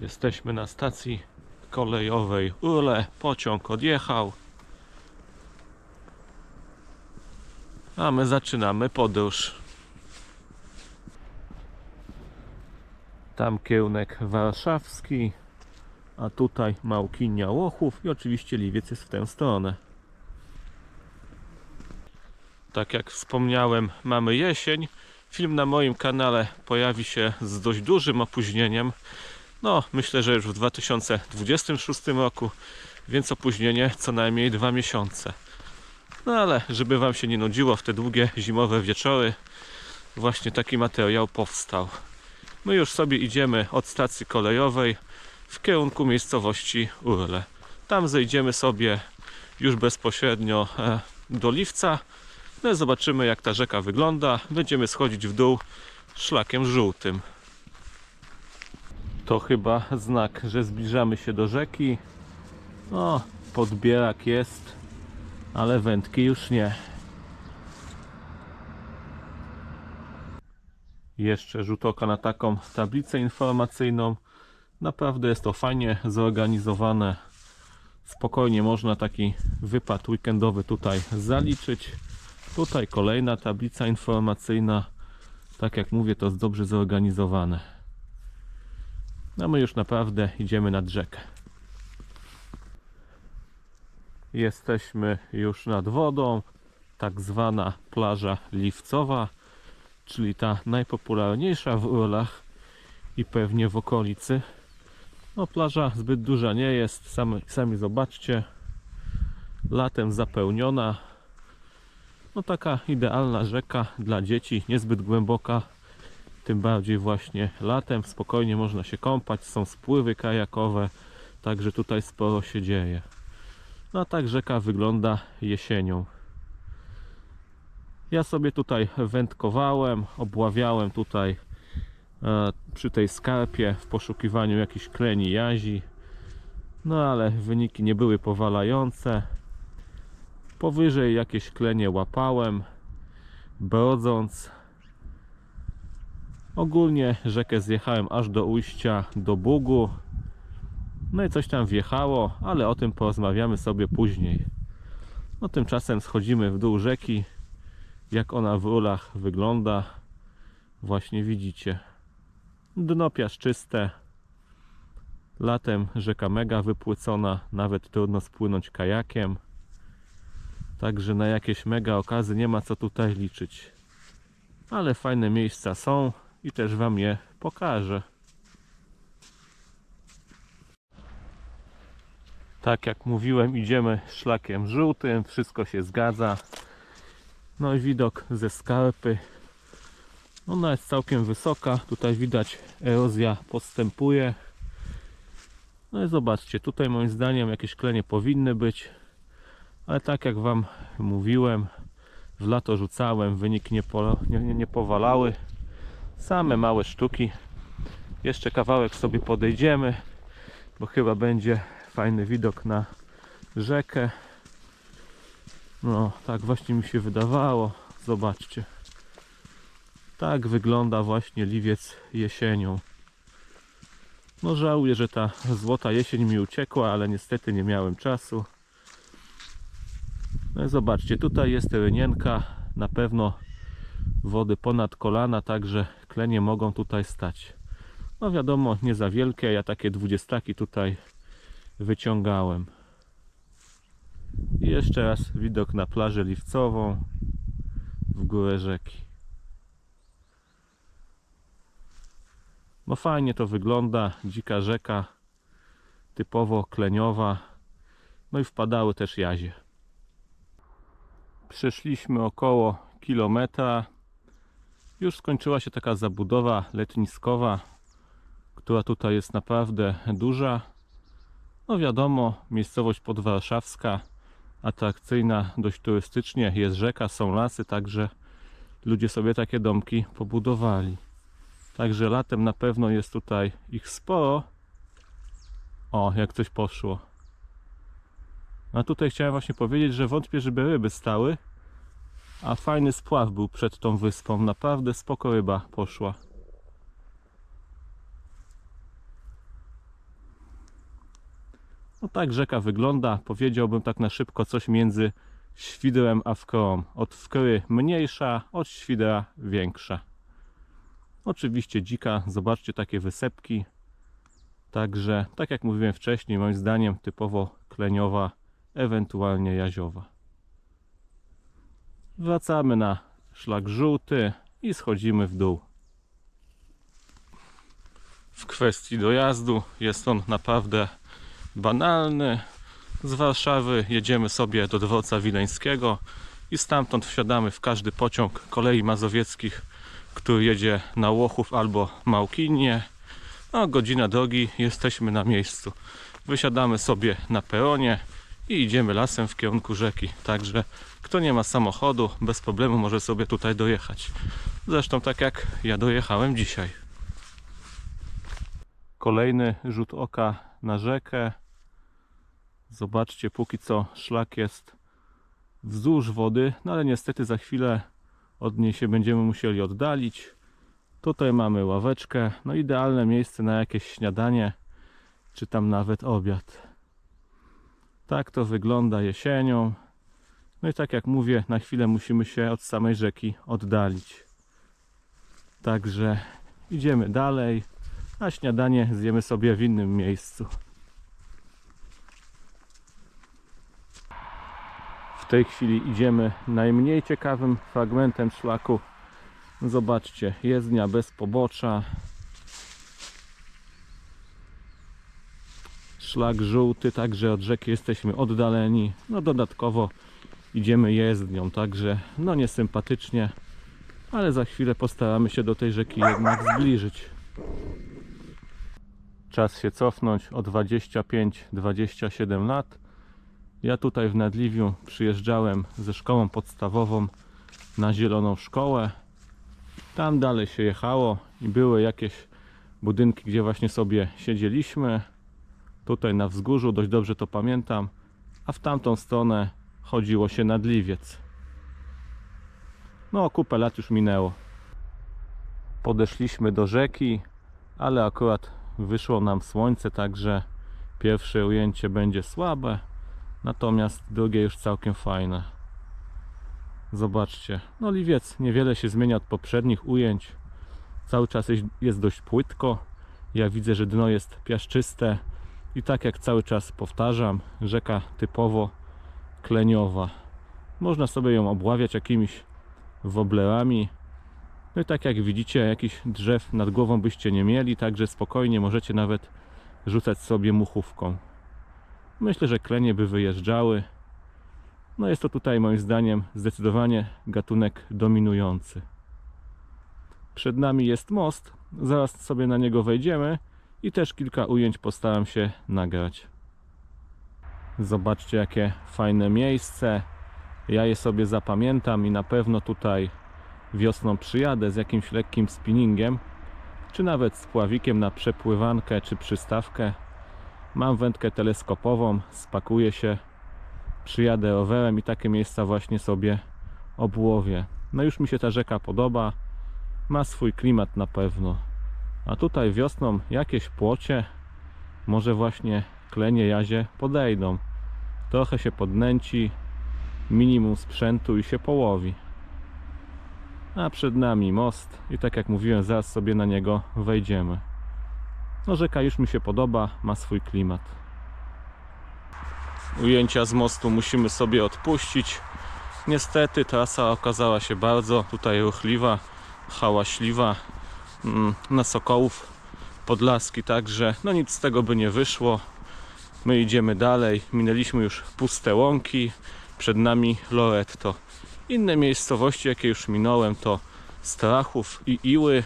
Jesteśmy na stacji kolejowej Ule. Pociąg odjechał. A my zaczynamy podróż. Tam kierunek warszawski, a tutaj Małkinia Łochów i oczywiście Liwiec jest w tę stronę. Tak jak wspomniałem, mamy jesień. Film na moim kanale pojawi się z dość dużym opóźnieniem. No, myślę, że już w 2026 roku, więc opóźnienie co najmniej dwa miesiące. No ale, żeby Wam się nie nudziło w te długie zimowe wieczory, właśnie taki materiał powstał. My już sobie idziemy od stacji kolejowej w kierunku miejscowości Urle. Tam zejdziemy sobie już bezpośrednio e, do Liwca. No zobaczymy jak ta rzeka wygląda. Będziemy schodzić w dół szlakiem żółtym. To chyba znak, że zbliżamy się do rzeki. O, podbierak jest, ale wędki już nie. Jeszcze rzut oka na taką tablicę informacyjną. Naprawdę jest to fajnie zorganizowane. Spokojnie można taki wypad weekendowy tutaj zaliczyć. Tutaj kolejna tablica informacyjna. Tak jak mówię, to jest dobrze zorganizowane. No my już naprawdę idziemy nad rzekę. Jesteśmy już nad wodą. Tak zwana plaża Liwcowa, czyli ta najpopularniejsza w Urlach i pewnie w okolicy. No plaża zbyt duża nie jest, sami, sami zobaczcie. Latem zapełniona. No taka idealna rzeka dla dzieci, niezbyt głęboka. Tym bardziej właśnie latem spokojnie można się kąpać, są spływy kajakowe, także tutaj sporo się dzieje. No a tak rzeka wygląda jesienią. Ja sobie tutaj wędkowałem, obławiałem tutaj e, przy tej skarpie w poszukiwaniu jakichś kleni jazi. No ale wyniki nie były powalające. Powyżej jakieś klenie łapałem, brodząc. Ogólnie rzekę zjechałem aż do ujścia do Bugu. No i coś tam wjechało, ale o tym porozmawiamy sobie później. No tymczasem schodzimy w dół rzeki. Jak ona w ulach wygląda, właśnie widzicie. Dno piaszczyste. Latem rzeka mega wypłycona, nawet trudno spłynąć kajakiem. Także na jakieś mega okazy nie ma co tutaj liczyć. Ale fajne miejsca są i też Wam je pokażę. Tak jak mówiłem, idziemy szlakiem żółtym, wszystko się zgadza. No i widok ze skarpy. Ona jest całkiem wysoka, tutaj widać erozja postępuje. No i zobaczcie, tutaj moim zdaniem jakieś klenie powinny być, ale tak jak Wam mówiłem, w lato rzucałem, wynik nie, po, nie, nie, nie powalały. Same małe sztuki. Jeszcze kawałek sobie podejdziemy, bo chyba będzie fajny widok na rzekę. No, tak właśnie mi się wydawało. Zobaczcie. Tak wygląda właśnie liwiec jesienią. No żałuję, że ta złota jesień mi uciekła, ale niestety nie miałem czasu. No i zobaczcie, tutaj jest rynienka, na pewno wody ponad kolana, także klenie mogą tutaj stać. No wiadomo, nie za wielkie, ja takie dwudziestaki tutaj wyciągałem. I jeszcze raz widok na plażę liwcową w górę rzeki. No fajnie to wygląda, dzika rzeka, typowo kleniowa. No i wpadały też jazie. Przeszliśmy około kilometra. Już skończyła się taka zabudowa letniskowa, która tutaj jest naprawdę duża. No wiadomo, miejscowość podwarszawska, atrakcyjna dość turystycznie, jest rzeka, są lasy, także ludzie sobie takie domki pobudowali. Także latem na pewno jest tutaj ich sporo. O, jak coś poszło. A tutaj chciałem właśnie powiedzieć, że wątpię, żeby ryby stały. A fajny spław był przed tą wyspą. Naprawdę spoko ryba poszła. No tak rzeka wygląda, powiedziałbym tak na szybko coś między świdrem a wkrą. Od wkry mniejsza, od świdra większa. Oczywiście dzika, zobaczcie takie wysepki. Także, tak jak mówiłem wcześniej, moim zdaniem typowo kleniowa, ewentualnie jaziowa. Wracamy na szlak żółty i schodzimy w dół. W kwestii dojazdu jest on naprawdę banalny. Z Warszawy jedziemy sobie do dworca wileńskiego i stamtąd wsiadamy w każdy pociąg kolei mazowieckich, który jedzie na Łochów albo Małkinie. No, godzina drogi, jesteśmy na miejscu. Wysiadamy sobie na peronie i idziemy lasem w kierunku rzeki. Także kto nie ma samochodu, bez problemu może sobie tutaj dojechać. Zresztą tak jak ja dojechałem dzisiaj. Kolejny rzut oka na rzekę. Zobaczcie, póki co szlak jest wzdłuż wody, no ale niestety za chwilę od niej się będziemy musieli oddalić. Tutaj mamy ławeczkę, no idealne miejsce na jakieś śniadanie, czy tam nawet obiad. Tak to wygląda jesienią. No i tak jak mówię, na chwilę musimy się od samej rzeki oddalić. Także idziemy dalej, a śniadanie zjemy sobie w innym miejscu. W tej chwili idziemy najmniej ciekawym fragmentem szlaku. Zobaczcie, jezdnia bez pobocza. Szlak żółty, także od rzeki jesteśmy oddaleni. No dodatkowo idziemy jezdnią, także no niesympatycznie, ale za chwilę postaramy się do tej rzeki jednak zbliżyć. Czas się cofnąć o 25-27 lat. Ja tutaj w Nadliwiu przyjeżdżałem ze szkołą podstawową na Zieloną Szkołę. Tam dalej się jechało i były jakieś budynki, gdzie właśnie sobie siedzieliśmy. Tutaj na wzgórzu, dość dobrze to pamiętam. A w tamtą stronę chodziło się Nadliwiec. No, kupę lat już minęło. Podeszliśmy do rzeki, ale akurat wyszło nam słońce, także pierwsze ujęcie będzie słabe, natomiast drugie już całkiem fajne. Zobaczcie, no liwiec niewiele się zmienia od poprzednich ujęć. Cały czas jest dość płytko. Ja widzę, że dno jest piaszczyste i tak jak cały czas powtarzam, rzeka typowo kleniowa. Można sobie ją obławiać jakimiś woblerami, no i tak jak widzicie, jakichś drzew nad głową byście nie mieli, także spokojnie możecie nawet rzucać sobie muchówką. Myślę, że klenie by wyjeżdżały. No jest to tutaj moim zdaniem zdecydowanie gatunek dominujący. Przed nami jest most, zaraz sobie na niego wejdziemy i też kilka ujęć postaram się nagrać. Zobaczcie jakie fajne miejsce. Ja je sobie zapamiętam i na pewno tutaj wiosną przyjadę z jakimś lekkim spinningiem, czy nawet z pławikiem na przepływankę czy przystawkę. Mam wędkę teleskopową, spakuję się, przyjadę rowerem i takie miejsca właśnie sobie obłowię. No już mi się ta rzeka podoba, ma swój klimat na pewno. A tutaj wiosną jakieś płocie, może właśnie klenie jazie podejdą. Trochę się podnęci, minimum sprzętu i się połowi a przed nami most i tak jak mówiłem, zaraz sobie na niego wejdziemy. No rzeka już mi się podoba, ma swój klimat. Ujęcia z mostu musimy sobie odpuścić. Niestety trasa okazała się bardzo tutaj ruchliwa, hałaśliwa. Mm, Na Sokołów Podlaski także, no nic z tego by nie wyszło. My idziemy dalej, minęliśmy już puste łąki, przed nami Loretto. Inne miejscowości, jakie już minąłem, to Strachów i Iły.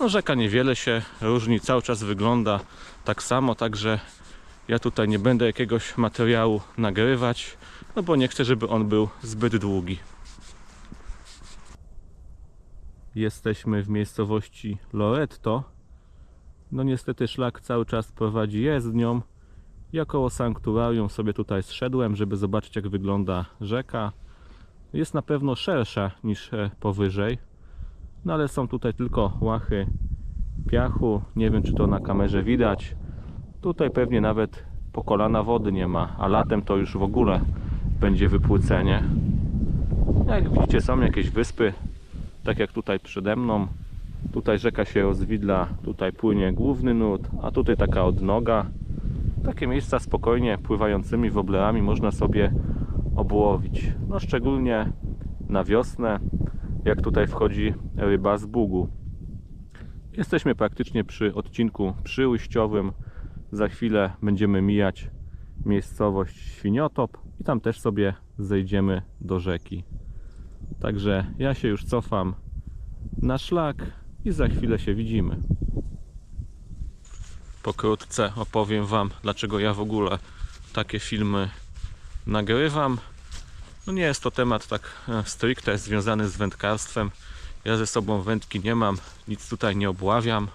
No, rzeka niewiele się różni, cały czas wygląda tak samo, także ja tutaj nie będę jakiegoś materiału nagrywać, no bo nie chcę, żeby on był zbyt długi. Jesteśmy w miejscowości Loretto. No niestety szlak cały czas prowadzi jezdnią. Ja koło sanktuarium sobie tutaj zszedłem, żeby zobaczyć jak wygląda rzeka jest na pewno szersza niż e, powyżej. No ale są tutaj tylko łachy piachu. Nie wiem czy to na kamerze widać. Tutaj pewnie nawet po kolana wody nie ma, a latem to już w ogóle będzie wypłycenie. Jak widzicie są jakieś wyspy, tak jak tutaj przede mną. Tutaj rzeka się rozwidla, tutaj płynie główny nut, a tutaj taka odnoga. Takie miejsca spokojnie pływającymi woblerami można sobie obłowić. No szczególnie na wiosnę, jak tutaj wchodzi ryba z Bugu. Jesteśmy praktycznie przy odcinku przyujściowym. Za chwilę będziemy mijać miejscowość Świniotop i tam też sobie zejdziemy do rzeki. Także ja się już cofam na szlak i za chwilę się widzimy. Pokrótce opowiem Wam, dlaczego ja w ogóle takie filmy nagrywam. No nie jest to temat tak e, stricte związany z wędkarstwem. Ja ze sobą wędki nie mam, nic tutaj nie obławiam.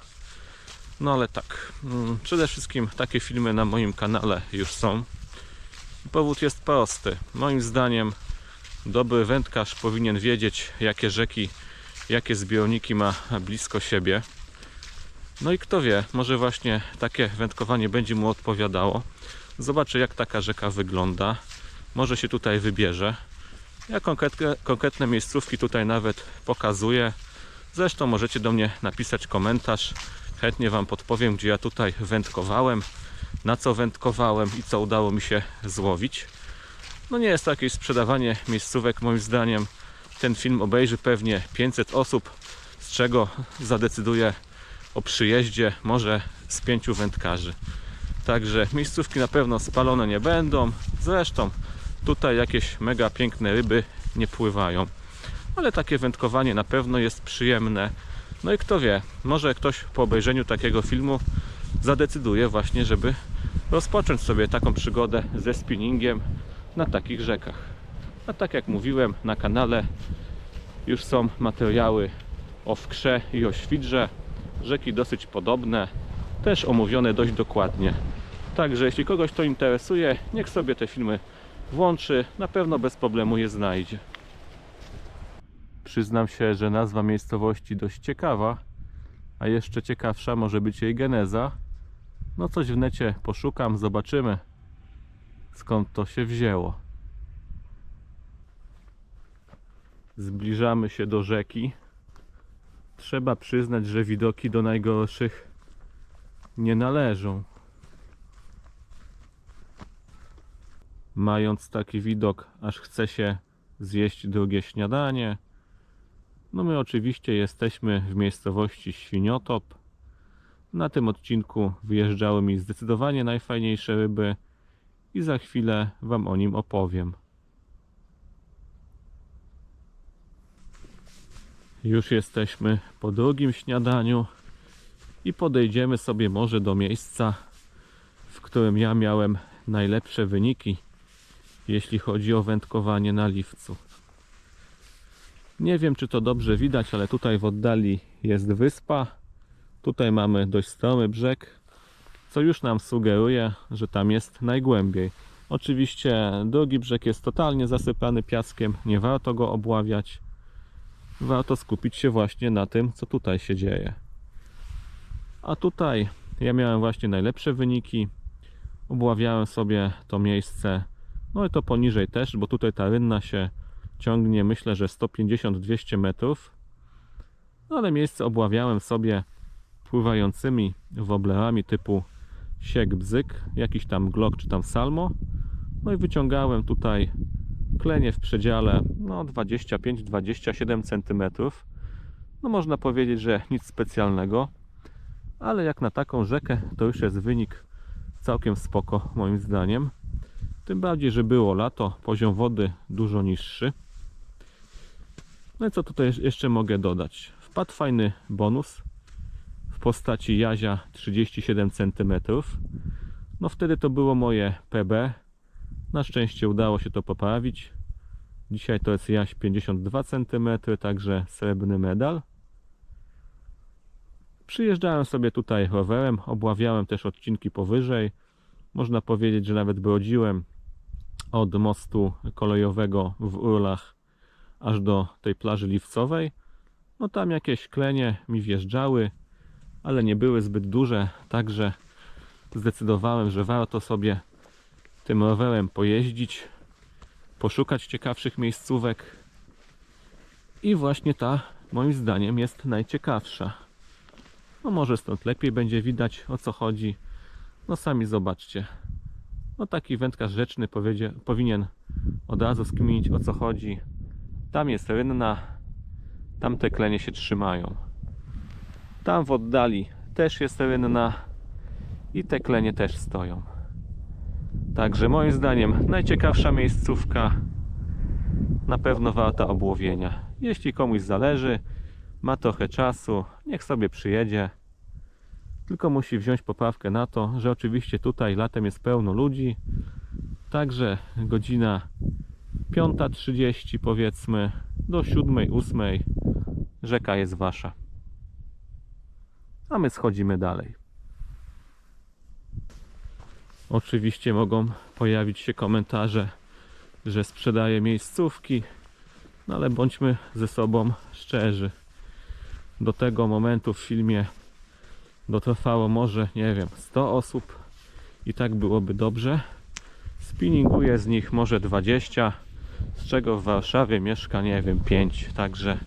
No ale tak, mm, przede wszystkim takie filmy na moim kanale już są. Powód jest prosty. Moim zdaniem dobry wędkarz powinien wiedzieć, jakie rzeki, jakie zbiorniki ma blisko siebie. No i kto wie, może właśnie takie wędkowanie będzie mu odpowiadało. Zobaczy, jak taka rzeka wygląda. Może się tutaj wybierze. Ja konkretne, konkretne miejscówki tutaj nawet pokazuję. Zresztą możecie do mnie napisać komentarz. Chętnie Wam podpowiem, gdzie ja tutaj wędkowałem, na co wędkowałem i co udało mi się złowić. No nie jest to jakieś sprzedawanie miejscówek moim zdaniem. Ten film obejrzy pewnie 500 osób, z czego zadecyduje o przyjeździe może z pięciu wędkarzy. Także miejscówki na pewno spalone nie będą. Zresztą tutaj jakieś mega piękne ryby nie pływają. Ale takie wędkowanie na pewno jest przyjemne. No i kto wie, może ktoś po obejrzeniu takiego filmu zadecyduje właśnie, żeby rozpocząć sobie taką przygodę ze spinningiem na takich rzekach. A tak jak mówiłem na kanale już są materiały o wkrze i o świdrze. Rzeki dosyć podobne, też omówione dość dokładnie. Także jeśli kogoś to interesuje, niech sobie te filmy włączy, na pewno bez problemu je znajdzie. Przyznam się, że nazwa miejscowości dość ciekawa, a jeszcze ciekawsza może być jej geneza. No coś w necie poszukam, zobaczymy skąd to się wzięło. Zbliżamy się do rzeki. Trzeba przyznać, że widoki do najgorszych nie należą. Mając taki widok, aż chce się zjeść drugie śniadanie. No my oczywiście jesteśmy w miejscowości Świniotop. Na tym odcinku wyjeżdżały mi zdecydowanie najfajniejsze ryby i za chwilę Wam o nim opowiem. Już jesteśmy po drugim śniadaniu i podejdziemy sobie może do miejsca, w którym ja miałem najlepsze wyniki, jeśli chodzi o wędkowanie na liwcu. Nie wiem, czy to dobrze widać, ale tutaj w oddali jest wyspa. Tutaj mamy dość stromy brzeg, co już nam sugeruje, że tam jest najgłębiej. Oczywiście drugi brzeg jest totalnie zasypany piaskiem, nie warto go obławiać. Warto skupić się właśnie na tym, co tutaj się dzieje. A tutaj ja miałem właśnie najlepsze wyniki. Obławiałem sobie to miejsce, no i to poniżej też, bo tutaj ta rynna się ciągnie, myślę, że 150-200 metrów. No ale miejsce obławiałem sobie pływającymi woblerami typu siek bzyk, jakiś tam glok czy tam salmo. No i wyciągałem tutaj klenie w przedziale no 25-27 cm. No można powiedzieć, że nic specjalnego, ale jak na taką rzekę to już jest wynik całkiem spoko moim zdaniem. Tym bardziej, że było lato, poziom wody dużo niższy. No i co tutaj jeszcze mogę dodać? Wpadł fajny bonus w postaci jazia 37 cm. No wtedy to było moje PB. Na szczęście udało się to poprawić. Dzisiaj to jest jaś 52 cm, także srebrny medal. Przyjeżdżałem sobie tutaj rowerem, obławiałem też odcinki powyżej. Można powiedzieć, że nawet brodziłem od mostu kolejowego w Urlach aż do tej plaży liwcowej. No tam jakieś klenie mi wjeżdżały, ale nie były zbyt duże, także zdecydowałem, że warto sobie tym rowerem pojeździć, poszukać ciekawszych miejscówek. I właśnie ta, moim zdaniem, jest najciekawsza. No może stąd lepiej będzie widać o co chodzi. No sami zobaczcie. No taki wędkarz rzeczny powiedzie, powinien od razu skminić o co chodzi. Tam jest rynna, tam te klenie się trzymają. Tam w oddali też jest rynna i te klenie też stoją. Także moim zdaniem najciekawsza miejscówka na pewno warta obłowienia. Jeśli komuś zależy, ma trochę czasu, niech sobie przyjedzie. Tylko musi wziąć poprawkę na to, że oczywiście tutaj latem jest pełno ludzi. Także godzina 5.30 powiedzmy do 7.08 rzeka jest wasza. A my schodzimy dalej. Oczywiście mogą pojawić się komentarze, że sprzedaję miejscówki, no ale bądźmy ze sobą szczerzy. Do tego momentu w filmie dotrwało może, nie wiem, 100 osób i tak byłoby dobrze. Spinninguje z nich może 20, z czego w Warszawie mieszka, nie wiem, 5. Także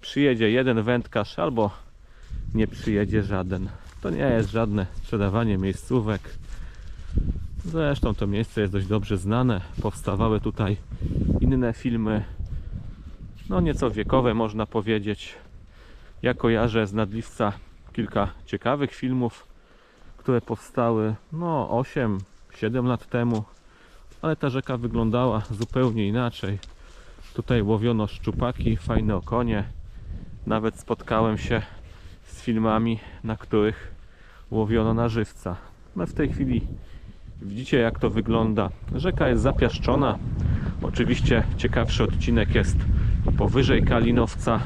przyjedzie jeden wędkarz albo nie przyjedzie żaden. To nie jest żadne sprzedawanie miejscówek. Zresztą to miejsce jest dość dobrze znane. Powstawały tutaj inne filmy, no nieco wiekowe można powiedzieć. Ja kojarzę z Nadliwca kilka ciekawych filmów, które powstały no 8-7 lat temu, ale ta rzeka wyglądała zupełnie inaczej. Tutaj łowiono szczupaki, fajne okonie. Nawet spotkałem się z filmami, na których łowiono na żywca. No w tej chwili widzicie jak to wygląda. Rzeka jest zapiaszczona. Oczywiście ciekawszy odcinek jest powyżej Kalinowca.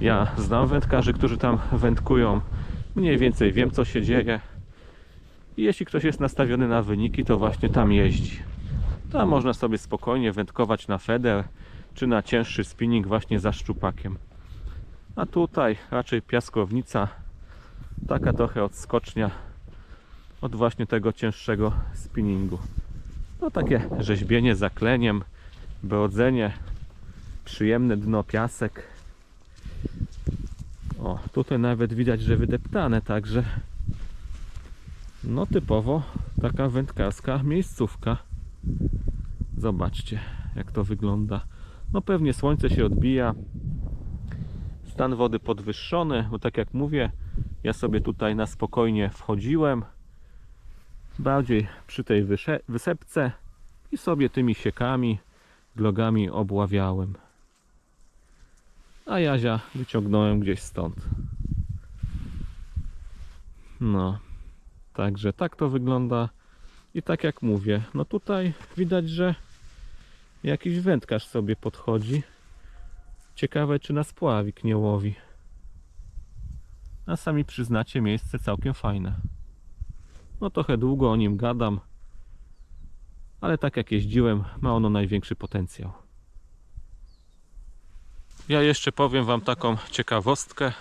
Ja znam wędkarzy, którzy tam wędkują. Mniej więcej wiem co się dzieje. I jeśli ktoś jest nastawiony na wyniki, to właśnie tam jeździ. Tam można sobie spokojnie wędkować na feder, czy na cięższy spinning właśnie za szczupakiem. A tutaj raczej piaskownica, taka trochę odskocznia od właśnie tego cięższego spinningu. No takie rzeźbienie zakleniem, brodzenie, przyjemne dno piasek. O, tutaj nawet widać, że wydeptane, także no typowo taka wędkarska miejscówka. Zobaczcie, jak to wygląda. No pewnie słońce się odbija. Stan wody podwyższony, bo tak jak mówię, ja sobie tutaj na spokojnie wchodziłem. Bardziej przy tej wysepce i sobie tymi siekami, glogami obławiałem. A Jazia wyciągnąłem gdzieś stąd. No, także tak to wygląda. I tak jak mówię, no tutaj widać, że jakiś wędkarz sobie podchodzi. Ciekawe, czy na spławik nie łowi. A sami przyznacie, miejsce całkiem fajne. No trochę długo o nim gadam, ale tak jak jeździłem, ma ono największy potencjał. Ja jeszcze powiem Wam taką ciekawostkę.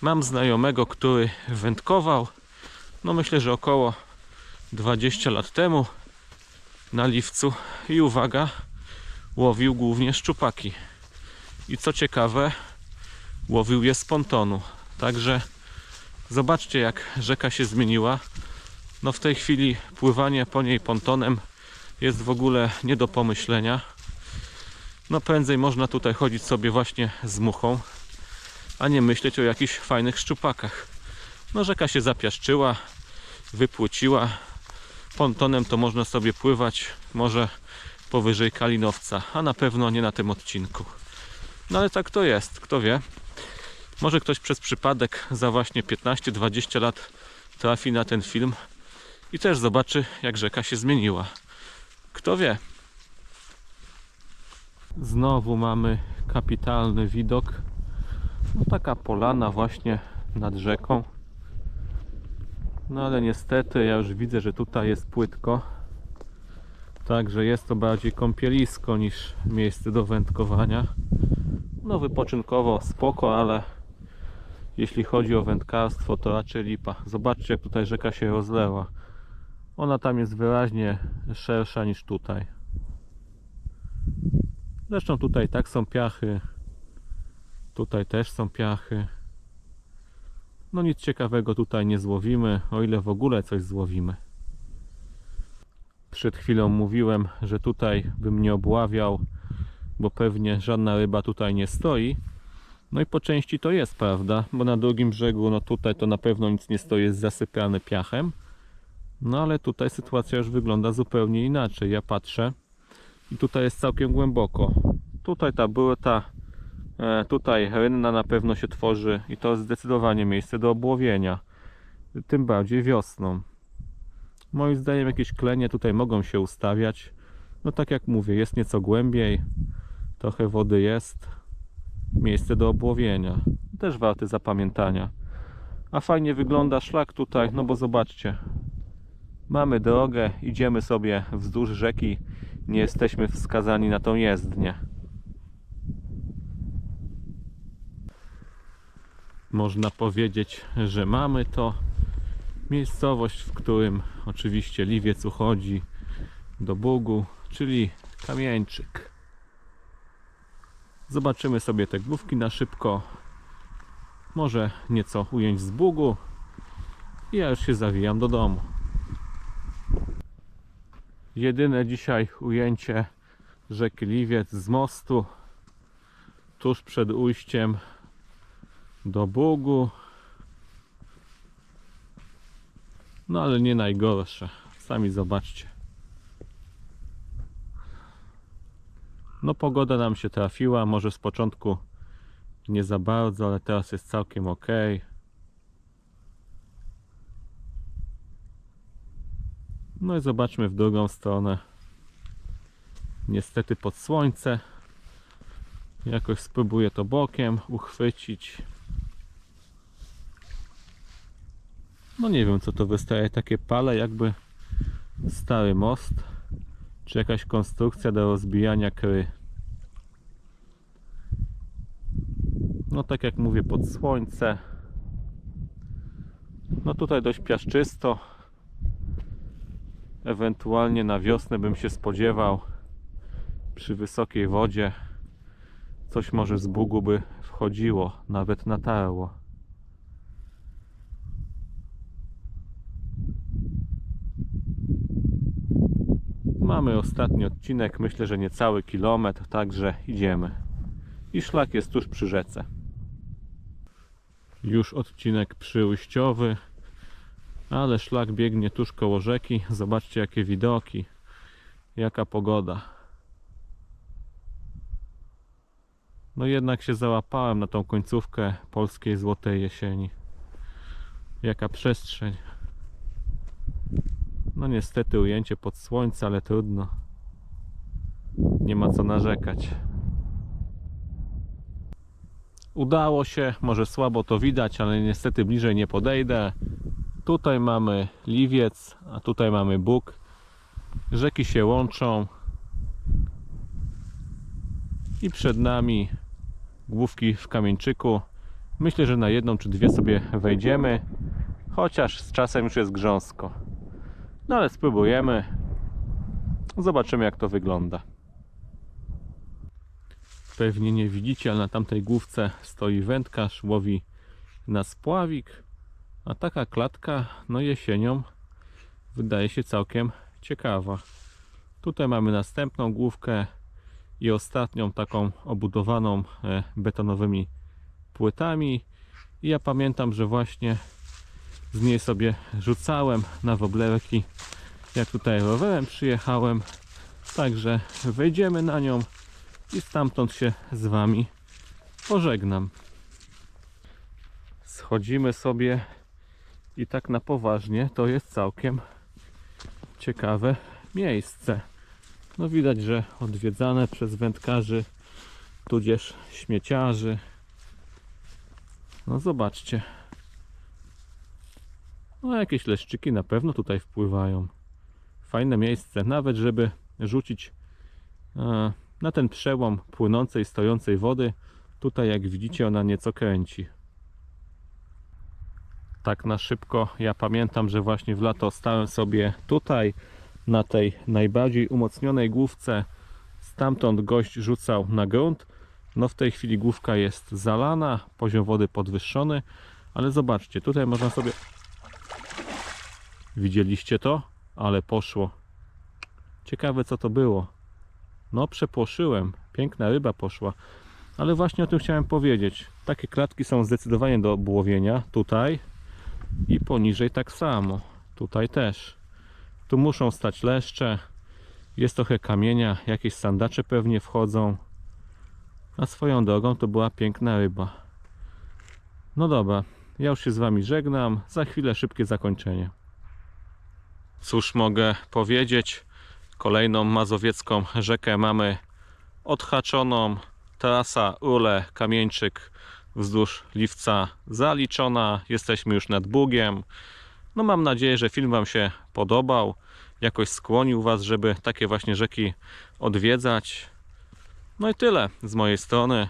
Mam znajomego, który wędkował, no myślę, że około 20 lat temu na liwcu i uwaga, łowił głównie szczupaki. I co ciekawe, łowił je z pontonu. Także zobaczcie, jak rzeka się zmieniła. No w tej chwili pływanie po niej pontonem jest w ogóle nie do pomyślenia. No prędzej można tutaj chodzić sobie właśnie z muchą, a nie myśleć o jakichś fajnych szczupakach. No rzeka się zapiaszczyła, wypłuciła. Pontonem to można sobie pływać może powyżej Kalinowca, a na pewno nie na tym odcinku. No ale tak to jest, kto wie. Może ktoś przez przypadek za właśnie 15-20 lat trafi na ten film i też zobaczy, jak rzeka się zmieniła. Kto wie. Znowu mamy kapitalny widok. No taka polana właśnie nad rzeką. No ale niestety ja już widzę, że tutaj jest płytko. Także jest to bardziej kąpielisko niż miejsce do wędkowania. No wypoczynkowo spoko, ale jeśli chodzi o wędkarstwo to raczej lipa. Zobaczcie jak tutaj rzeka się rozleła. Ona tam jest wyraźnie szersza niż tutaj. Zresztą tutaj tak są piachy. Tutaj też są piachy. No nic ciekawego tutaj nie złowimy, o ile w ogóle coś złowimy. Przed chwilą mówiłem, że tutaj bym nie obławiał, bo pewnie żadna ryba tutaj nie stoi. No i po części to jest prawda, bo na drugim brzegu, no tutaj to na pewno nic nie stoi, jest zasypiany piachem. No ale tutaj sytuacja już wygląda zupełnie inaczej. Ja patrzę i tutaj jest całkiem głęboko. Tutaj ta ta e, tutaj rynna na pewno się tworzy i to zdecydowanie miejsce do obłowienia. Tym bardziej wiosną. Moim zdaniem jakieś klenie tutaj mogą się ustawiać. No tak jak mówię, jest nieco głębiej, trochę wody jest. Miejsce do obłowienia. Też warte zapamiętania. A fajnie wygląda szlak tutaj, no bo zobaczcie. Mamy drogę, idziemy sobie wzdłuż rzeki. Nie jesteśmy wskazani na tą jezdnię. Można powiedzieć, że mamy to miejscowość, w którym oczywiście liwiec uchodzi do Bugu, czyli Kamieńczyk. Zobaczymy sobie te główki na szybko. Może nieco ujęć z Bugu. I ja już się zawijam do domu. Jedyne dzisiaj ujęcie rzeki Liwiec z mostu tuż przed ujściem do Bugu. No ale nie najgorsze. Sami zobaczcie. No pogoda nam się trafiła, może z początku nie za bardzo, ale teraz jest całkiem ok. No i zobaczmy w drugą stronę. Niestety pod słońce. Jakoś spróbuję to bokiem uchwycić. No nie wiem co to wystaje, takie pale jakby stary most, czy jakaś konstrukcja do rozbijania kry. No tak jak mówię, pod słońce. No tutaj dość piaszczysto. Ewentualnie na wiosnę bym się spodziewał przy wysokiej wodzie coś może z Bugu by wchodziło, nawet natarło. Mamy ostatni odcinek, myślę, że niecały kilometr, także idziemy. I szlak jest tuż przy rzece. Już odcinek przyujściowy, ale szlak biegnie tuż koło rzeki. Zobaczcie jakie widoki, jaka pogoda. No jednak się załapałem na tą końcówkę polskiej złotej jesieni. Jaka przestrzeń. No niestety ujęcie pod słońce, ale trudno. Nie ma co narzekać. Udało się, może słabo to widać, ale niestety bliżej nie podejdę. Tutaj mamy Liwiec, a tutaj mamy Bóg. Rzeki się łączą. I przed nami główki w kamieńczyku. Myślę, że na jedną czy dwie sobie wejdziemy, chociaż z czasem już jest grząsko. No ale spróbujemy. Zobaczymy jak to wygląda. Pewnie nie widzicie, ale na tamtej główce stoi wędkarz, łowi na spławik. A taka klatka, no jesienią, wydaje się całkiem ciekawa. Tutaj mamy następną główkę i ostatnią taką obudowaną e, betonowymi płytami. I ja pamiętam, że właśnie z niej sobie rzucałem na woblerki. Jak tutaj rowerem przyjechałem także wejdziemy na nią i stamtąd się z wami pożegnam. Schodzimy sobie i tak na poważnie to jest całkiem ciekawe miejsce. No widać, że odwiedzane przez wędkarzy tudzież śmieciarzy. No zobaczcie no jakieś leszczyki na pewno tutaj wpływają. Fajne miejsce, nawet żeby rzucić e, na ten przełom płynącej, stojącej wody. Tutaj jak widzicie ona nieco kręci. tak na szybko. Ja pamiętam, że właśnie w lato stałem sobie tutaj, na tej najbardziej umocnionej główce. Stamtąd gość rzucał na grunt. No w tej chwili główka jest zalana, poziom wody podwyższony, ale zobaczcie, tutaj można sobie... Widzieliście to? Ale poszło. Ciekawe co to było. No przepłoszyłem. Piękna ryba poszła. Ale właśnie o tym chciałem powiedzieć. Takie klatki są zdecydowanie do obłowienia. Tutaj i poniżej tak samo. Tutaj też. Tu muszą stać leszcze. Jest trochę kamienia. Jakieś sandacze pewnie wchodzą. A swoją drogą to była piękna ryba. No dobra. Ja już się z Wami żegnam. Za chwilę szybkie zakończenie. Cóż mogę powiedzieć? Kolejną mazowiecką rzekę mamy odhaczoną. Trasa Ule Kamieńczyk wzdłuż Liwca zaliczona. Jesteśmy już nad Bugiem. No mam nadzieję, że film Wam się podobał. Jakoś skłonił Was, żeby takie właśnie rzeki odwiedzać. No i tyle z mojej strony.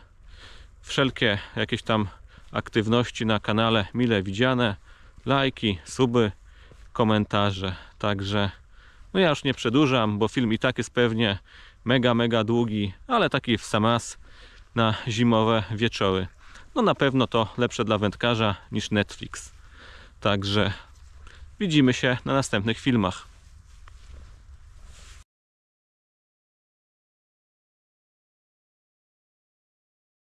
Wszelkie jakieś tam aktywności na kanale mile widziane. Lajki, suby, komentarze. Także no ja już nie przedłużam, bo film i tak jest pewnie mega, mega długi, ale taki w sam raz na zimowe wieczory. No na pewno to lepsze dla wędkarza niż Netflix. Także widzimy się na następnych filmach.